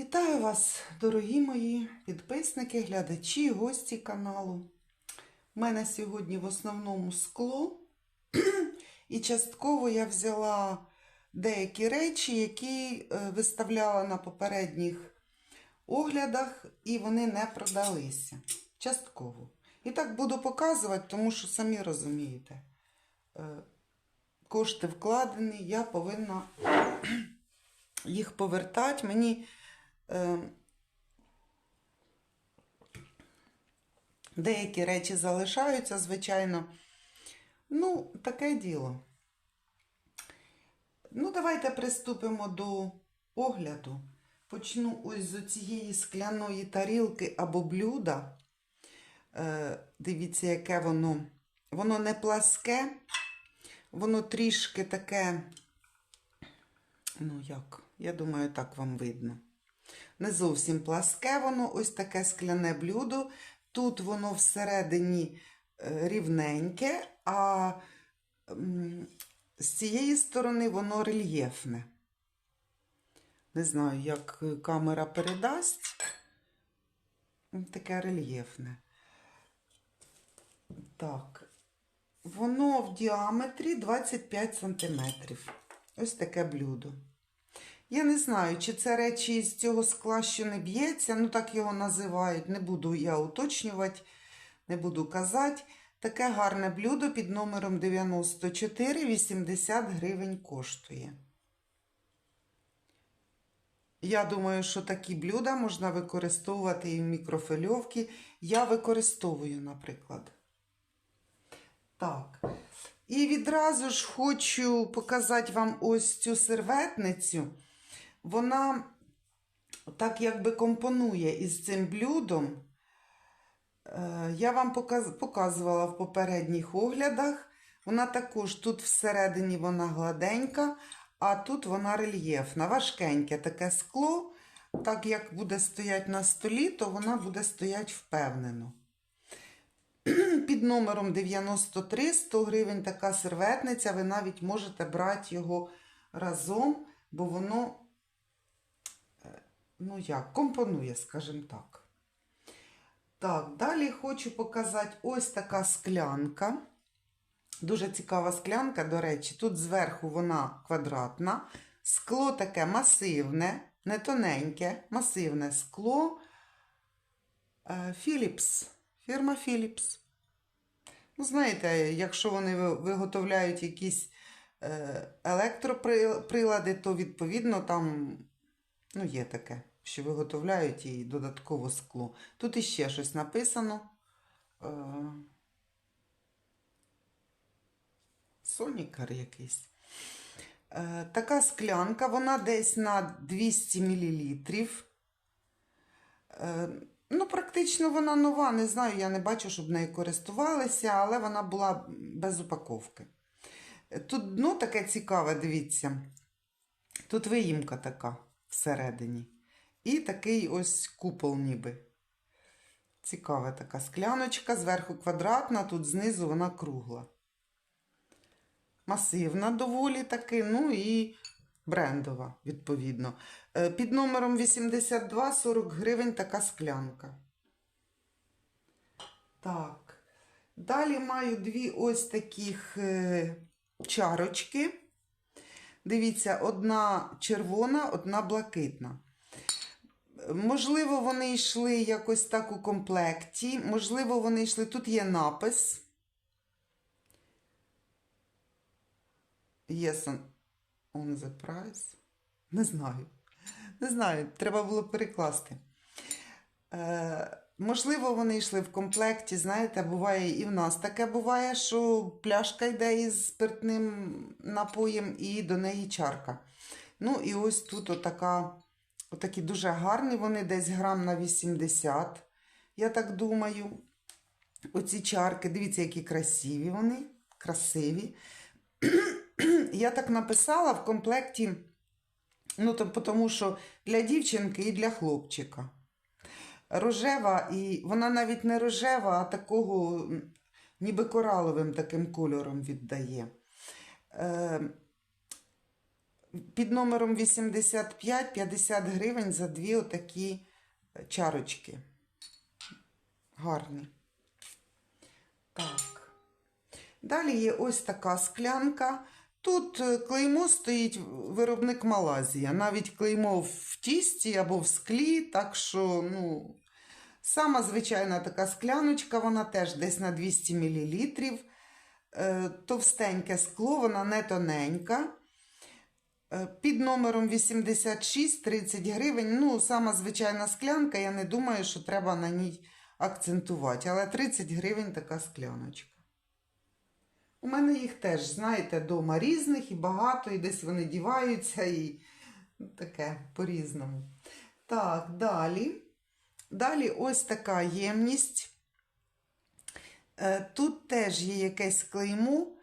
Вітаю вас, дорогі мої підписники, глядачі, гості каналу. У мене сьогодні в основному скло, і частково я взяла деякі речі, які е, виставляла на попередніх оглядах, і вони не продалися. Частково. І так буду показувати, тому що самі розумієте, е, кошти вкладені, я повинна їх повертати. Мені деякі речі залишаються, звичайно. Ну, таке діло. Ну, давайте приступимо до огляду. Почну ось з цієї скляної тарілки або блюда. Е, дивіться, яке воно. Воно не пласке, воно трішки таке. Ну, як? Я думаю, так вам видно. Не зовсім пласке воно, ось таке скляне блюдо. Тут воно всередині е, рівненьке, а з цієї сторони воно рельєфне. Не знаю, як камера передасть. Таке рельєфне. Так. Воно в діаметрі 25 см. Ось таке блюдо. Я не знаю, чи це речі з цього скла, що не б'ється, ну так його називають. Не буду я уточнювати, не буду казати. Таке гарне блюдо під номером 94 80 гривень коштує. Я думаю, що такі блюда можна використовувати і в мікрофильовці. Я використовую, наприклад. Так. І відразу ж хочу показати вам ось цю серветницю. Вона так якби компонує із цим блюдом. Е, Я вам показувала в попередніх оглядах. Вона також тут всередині вона гладенька, а тут вона рельєфна, важкеньке таке скло. Так як буде стояти на столі, то вона буде стояти впевнено. Під номером 93 100 гривень така серветниця. Ви навіть можете брати його разом, бо воно, ну як, компонує, скажімо так. Так, далі хочу показати ось така склянка. Дуже цікава склянка, до речі, тут зверху вона квадратна. Скло таке масивне, не тоненьке, масивне скло. Е, Philips, фірма Philips. Ну, знаєте, якщо вони виготовляють якісь е, електроприлади, то відповідно там ну, є таке, що виготовляють і додатково скло. Тут іще щось написано. Е, Сонікар якийсь. Е, така склянка, вона десь на 200 мл. Е, ну, практично вона нова, не знаю, я не бачу, щоб нею користувалися, але вона була без упаковки. Тут дно таке цікаве, дивіться. Тут виїмка така всередині. І такий ось купол ніби. Цікава така скляночка, зверху квадратна, тут знизу вона кругла. Масивна доволі таки, ну і брендова, відповідно. Е, Під номером 82 40 гривень така склянка. Так. Далі маю дві ось таких е, чарочки. Дивіться, одна червона, одна блакитна. Можливо, вони йшли якось так у комплекті. Можливо, вони йшли. Тут є напис. Yes on, the price. Не знаю. Не знаю, треба було перекласти. Е, можливо, вони йшли в комплекті. Знаєте, буває і в нас таке буває, що пляшка йде із спиртним напоєм і до неї чарка. Ну, і ось тут отака, отакі дуже гарні, вони десь грам на 80, я так думаю. Оці чарки, дивіться, які красиві вони, красиві. Я так написала в комплекті, ну, то, тому що для дівчинки і для хлопчика. Рожева, і вона навіть не рожева, а такого ніби кораловим таким кольором віддає. Е, під номером 85 50 гривень за дві отакі е, чарочки. Гарні. Так. Далі є ось така склянка. Тут е, клеймо стоїть виробник Малазія. Навіть клеймо в тісті або в склі, так що, ну, сама звичайна така скляночка, вона теж десь на 200 мл. Е, Товстеньке скло, вона не тоненька. Е, Під номером 86 30 гривень. Ну, сама звичайна склянка, я не думаю, що треба на ній акцентувати. Але 30 гривень така скляночка. У мене їх теж, знаєте, дома різних і багато, і десь вони діваються, і ну, таке по-різному. Так, далі. Далі ось така ємність. Е, Тут теж є якесь клеймо.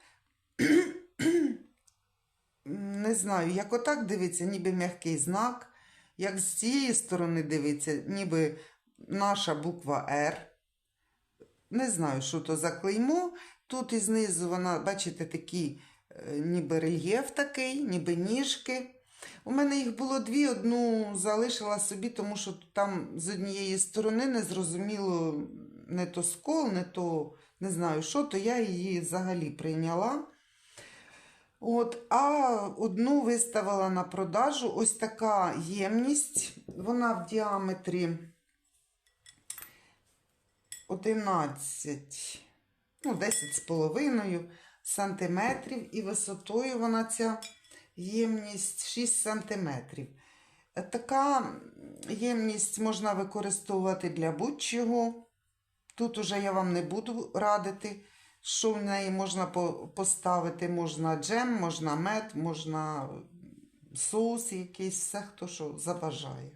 Не знаю, як отак дивиться, ніби м'який знак. Як з цієї сторони дивиться, ніби наша буква Р. Не знаю, що то за клеймо. Тут і знизу вона, бачите, такі, е, ніби рельєф такий, ніби ніжки. У мене їх було дві, одну залишила собі, тому що там з однієї сторони не зрозуміло не то скол, не то не знаю що, то я її взагалі прийняла. От, а одну виставила на продажу. Ось така ємність. Вона в діаметрі 11, ну, 10 з половиною сантиметрів, і висотою вона ця ємність 6 сантиметрів. Така ємність можна використовувати для будь-чого. Тут уже я вам не буду радити, що в неї можна поставити. Можна джем, можна мед, можна соус якийсь, все хто що забажає.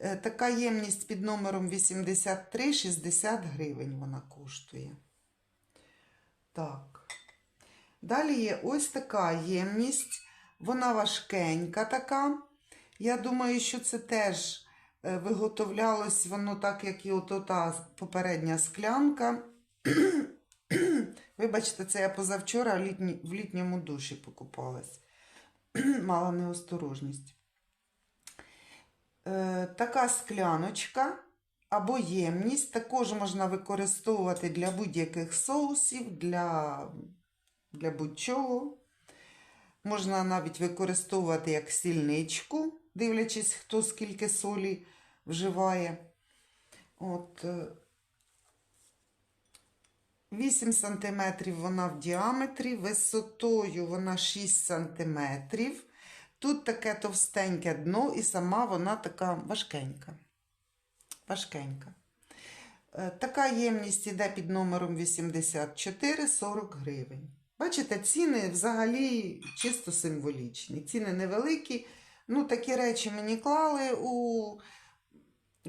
Е, Така ємність під номером 83 60 гривень вона коштує. Так. Далі є ось така ємність. Вона важкенька така. Я думаю, що це теж е, виготовлялось воно так, як і ото та попередня склянка. Вибачте, це я позавчора літні, в літньому душі покупалась. Мала неосторожність. Е, така скляночка або ємність також можна використовувати для будь-яких соусів, для, для будь-чого. Можна навіть використовувати як сільничку, дивлячись, хто скільки солі вживає. От, е, 8 см вона в діаметрі, висотою вона 6 см. Тут таке товстеньке дно, і сама вона така важкенька. Важкенька. Е, Така ємність іде під номером 84 40 гривень. Бачите, ціни взагалі чисто символічні. Ціни невеликі. Ну, такі речі мені клали у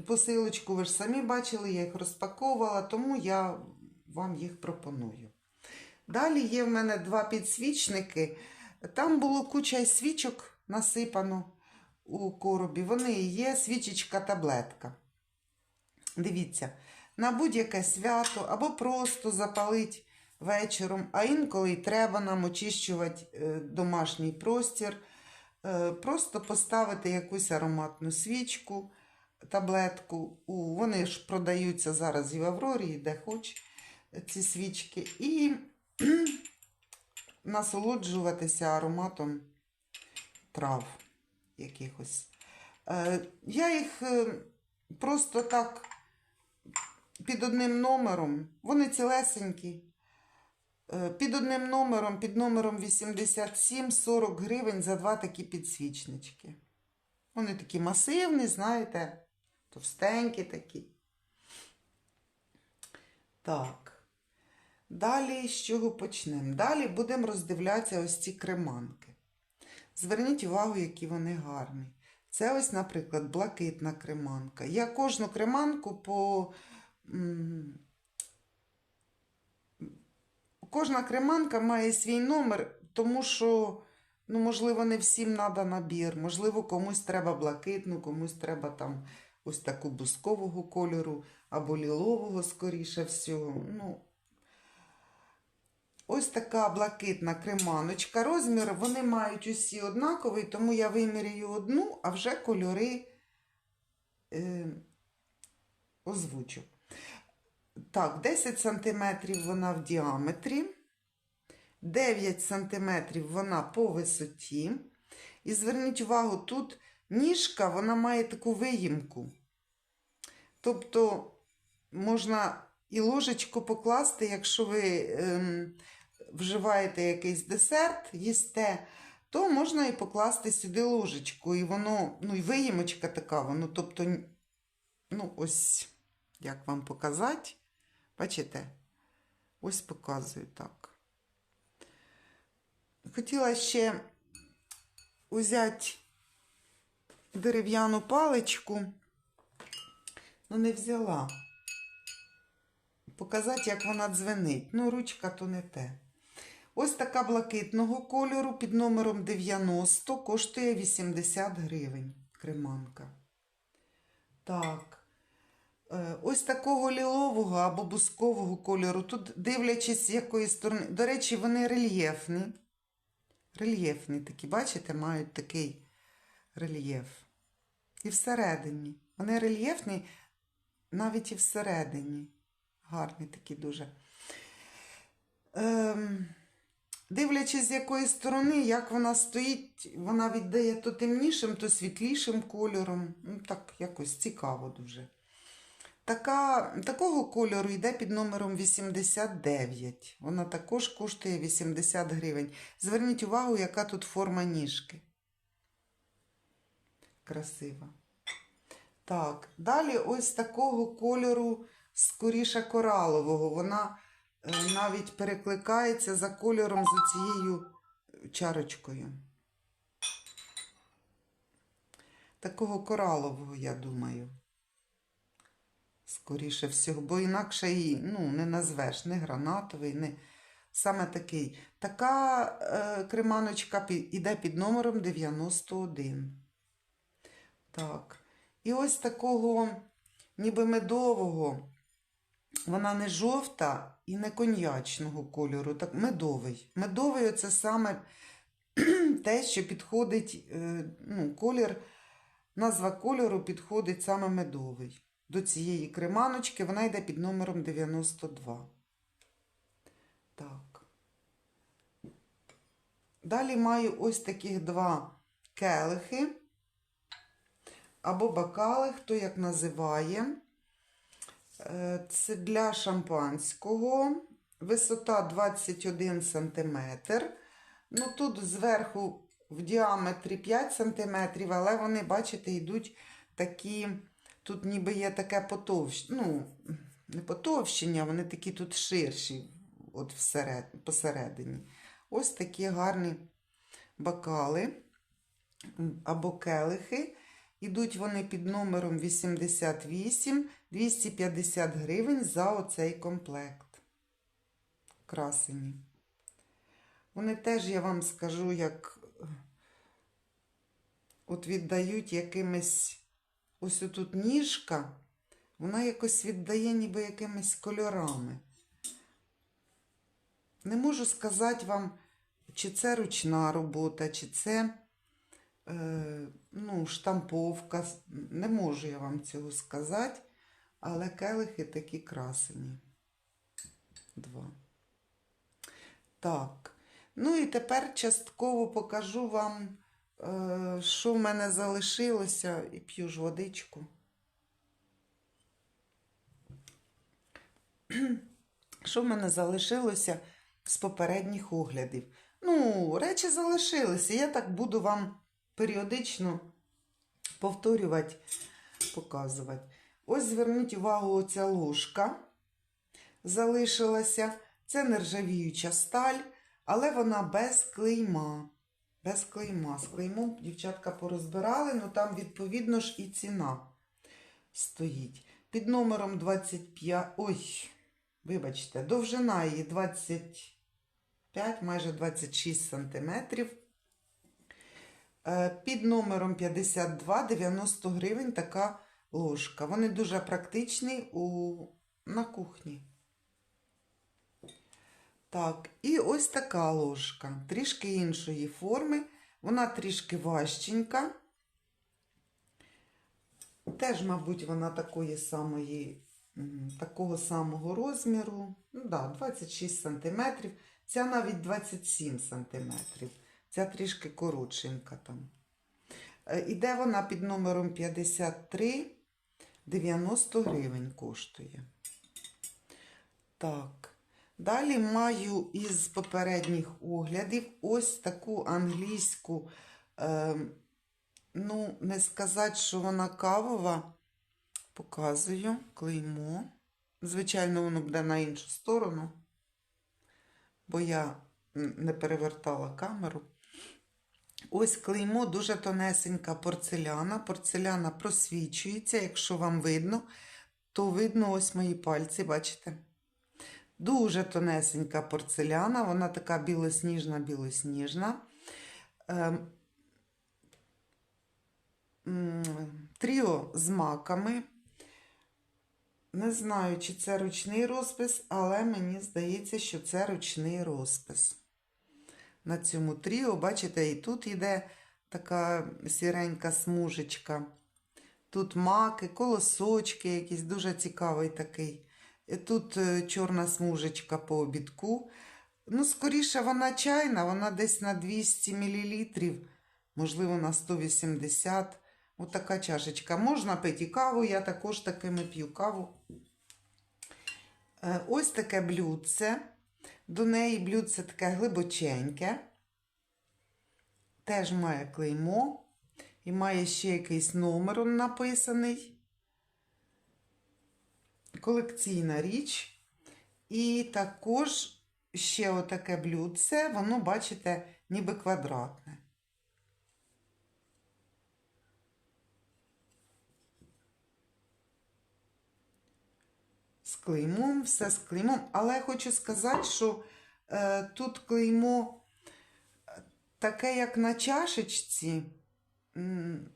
посилочку, ви ж самі бачили, я їх розпаковувала, тому я вам їх пропоную. Далі є в мене два підсвічники. Там було куча свічок насипано у коробі. Вони є свічечка таблетка. Дивіться, на будь-яке свято або просто запалить вечором, а інколи й треба нам очищувати е, домашній простір. Е, Просто поставити якусь ароматну свічку, таблетку. Вони ж продаються зараз і в Аврорі, і де хоч ці свічки. І насолоджуватися ароматом трав якихось. Е, Я їх е, просто так під одним номером, вони цілесенькі. Е, Під одним номером, під номером 87, 40 гривень за два такі підсвічнички. Вони такі масивні, знаєте, товстенькі такі. Так. Далі з чого почнемо? Далі будемо роздивлятися ось ці креманки. Зверніть увагу, які вони гарні. Це ось, наприклад, блакитна креманка. Я кожну креманку по. Кожна креманка має свій номер, тому що, ну, можливо, не всім треба набір. Можливо, комусь треба блакитну, комусь треба там ось таку бускового кольору або лілового, скоріше всього. Ну, ось така блакитна креманочка. Розмір вони мають усі однаковий, тому я виміряю одну, а вже кольори е, озвучу. Так, 10 см вона в діаметрі, 9 см вона по висоті. І зверніть увагу, тут ніжка вона має таку виїмку. Тобто можна і ложечку покласти, якщо ви ем, вживаєте якийсь десерт, їсте, то можна і покласти сюди ложечку. І воно, ну і виїмочка така, воно, тобто, ну, ось, як вам показати, бачите? Ось показую так. Хотіла ще взяти дерев'яну паличку, але не взяла. Показати, як вона дзвенить. Ну, ручка то не те. Ось така блакитного кольору під номером 90 коштує 80 гривень. Креманка. Так. Е, Ось такого лілового або бускового кольору. Тут, дивлячись, з якої сторони. До речі, вони рельєфні. Рельєфні такі, бачите, мають такий рельєф. І всередині. Вони рельєфні навіть і всередині. Гарні такі дуже. Ем, дивлячись, з якої сторони, як вона стоїть, вона віддає то темнішим, то світлішим кольором. Ну, так якось цікаво дуже. Така, такого кольору йде під номером 89. Вона також коштує 80 гривень. Зверніть увагу, яка тут форма ніжки. Красива. Так, далі ось такого кольору скоріше коралового. Вона е, навіть перекликається за кольором з цією чарочкою. Такого коралового, я думаю. Скоріше всього, бо інакше її ну, не назвеш, не гранатовий, не саме такий. Така е, креманочка іде під номером 91. Так. І ось такого, ніби медового, вона не жовта і не коньячного кольору, так медовий. Медовий оце саме те, що підходить, е, ну, колір, назва кольору підходить саме медовий. До цієї креманочки вона йде під номером 92. Так. Далі маю ось таких два келихи або бокали, хто як називає. Е, Це для шампанського. Висота 21 см. Ну, тут зверху в діаметрі 5 см, але вони, бачите, йдуть такі. Тут ніби є таке потовщення. Ну, не потовщення, вони такі тут ширші, от всеред, посередині. Ось такі гарні бокали або келихи. Ідуть вони під номером 88 250 гривень за оцей комплект. Красені. Вони теж, я вам скажу, як от віддають якимись ось тут ніжка, вона якось віддає ніби якимись кольорами. Не можу сказати вам, чи це ручна робота, чи це ну, штамповка. Не можу я вам цього сказати, але келихи такі красені. Два. Так. Ну і тепер частково покажу вам, е, що в мене залишилося, і п'ю ж водичку. Що в мене залишилося з попередніх оглядів? Ну, речі залишилися. Я так буду вам періодично повторювати, показувати. Ось зверніть увагу, оця ложка залишилася. Це нержавіюча сталь, але вона без клейма. Без клейма. З клеймом дівчатка порозбирали, ну там, відповідно ж, і ціна стоїть. Під номером 25. Ой, вибачте, довжина її 25, майже 26 сантиметрів. Е, Під номером 52 90 гривень така ложка. Вони дуже практичні у... на кухні. Так, і ось така ложка, трішки іншої форми. Вона трішки важченька. Теж, мабуть, вона такої самої, такого самого розміру. Ну, да, 26 см. Ця навіть 27 см. Ця трішки коротшенька там. Е, Іде вона під номером 53, 90 гривень коштує. Так. Далі маю із попередніх оглядів ось таку англійську, е, ну, не сказати, що вона кавова. Показую клеймо. Звичайно, воно буде на іншу сторону, бо я не перевертала камеру. Ось клеймо дуже тонесенька порцеляна. Порцеляна просвічується. Якщо вам видно, то видно ось мої пальці, бачите? Дуже тонесенька порцеляна, вона така білосніжна-білосніжна. Ем, Тріо з маками. Не знаю, чи це ручний розпис, але мені здається, що це ручний розпис. На цьому тріо, бачите, і тут йде така сіренька смужечка. Тут маки, колосочки, якийсь дуже цікавий такий. І Тут е, чорна смужечка по обідку. Ну, скоріше, вона чайна, вона десь на 200 мл, можливо, на 180 Отака чашечка. Можна пити каву, я також такими п'ю каву. Е, Ось таке блюдце. До неї блюдце таке глибоченьке. Теж має клеймо. І має ще якийсь номер написаний. Колекційна річ. І також ще отаке блюдце, воно, бачите, ніби квадратне. З клеймом, все з клеймом. Але я хочу сказати, що е, тут клеймо е, таке, як на чашечці,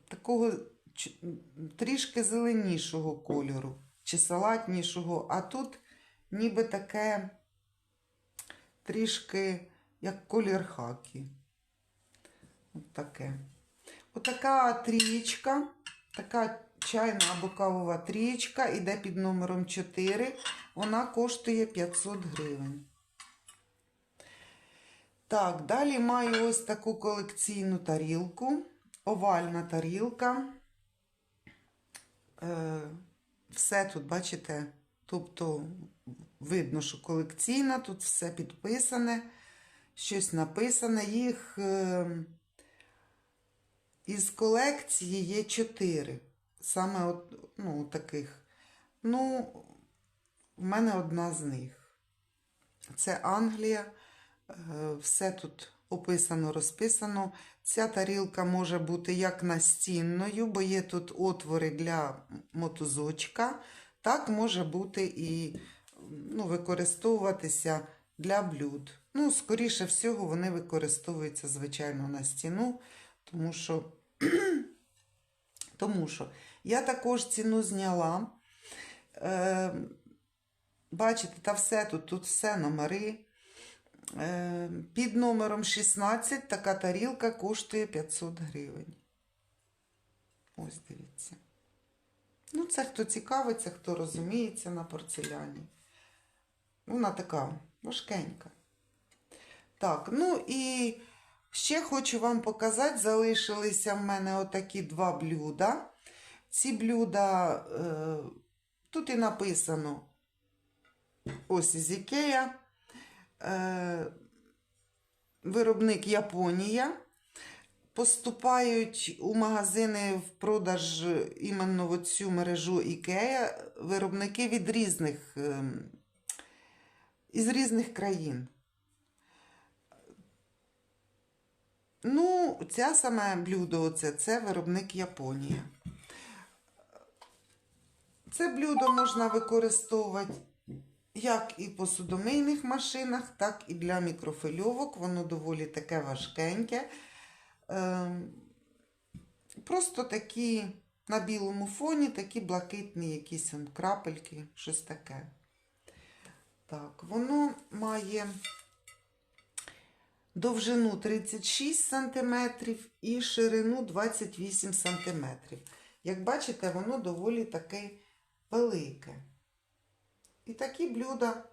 такого трішки зеленішого кольору чи салатнішого, а тут ніби таке трішки як колір хакі. От. Отака трієчка, така чайна або кавова трієчка, іде під номером 4. Вона коштує 500 гривень. Так, далі маю ось таку колекційну тарілку. Овальна тарілка. Е, все тут, бачите, тобто видно, що колекційна, тут все підписане, щось написане. Їх е, із колекції є чотири. Саме от, ну, таких. Ну, в мене одна з них. Це Англія. Е, Все тут описано, розписано. Ця тарілка може бути як настінною, бо є тут отвори для мотузочка. Так може бути і ну, використовуватися для блюд. Ну, скоріше всього, вони використовуються, звичайно, на стіну, тому що, тому що я також ціну зняла. Е, бачите, та все тут, тут все номери. Е, Під номером 16 така тарілка коштує 500 гривень. Ось дивіться. Ну, це хто цікавиться, хто розуміється на порцеляні. Вона така важкенька. Так, ну і ще хочу вам показати, залишилися в мене отакі два блюда. Ці блюда, е, тут і написано ось із Ікея. Е, виробник Японія. Поступають у магазини в продаж іменно в цю мережу Ікея виробники від різних, ем, із різних країн. Ну, ця саме блюдо, оце, це виробник Японія. Це блюдо можна використовувати як і по судомийних машинах, так і для мікрофильовок. Воно доволі таке важкеньке. Ем, Просто такі на білому фоні, такі блакитні якісь он крапельки, щось таке. Так, воно має довжину 36 см і ширину 28 см. Як бачите, воно доволі таке велике. І такі блюда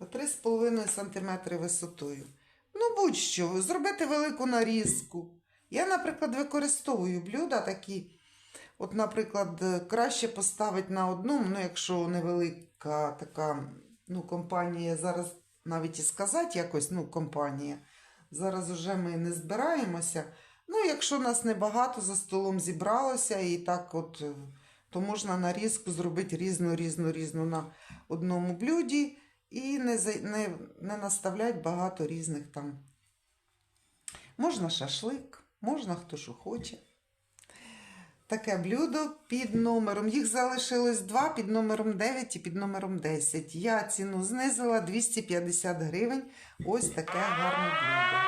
3,5 см висотою. Ну, будь-що, зробити велику нарізку. Я, наприклад, використовую блюда такі. От, наприклад, краще поставити на одному, ну, якщо невелика така ну, компанія, зараз навіть і сказати якось, ну, компанія. Зараз вже ми не збираємося. Ну, якщо нас небагато за столом зібралося, і так от, то можна нарізку зробити різну, різну, різну на одному блюді і не, не, не наставляти багато різних там. Можна шашлик, можна хто що хоче. Таке блюдо під номером. Їх залишилось два під номером 9 і під номером 10. Я ціну знизила 250 гривень. Ось таке гарне блюдо.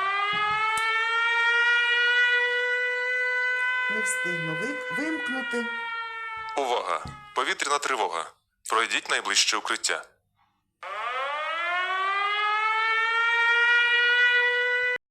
Не встигну вимкнути. Увага! Повітряна тривога. Пройдіть найближче укриття.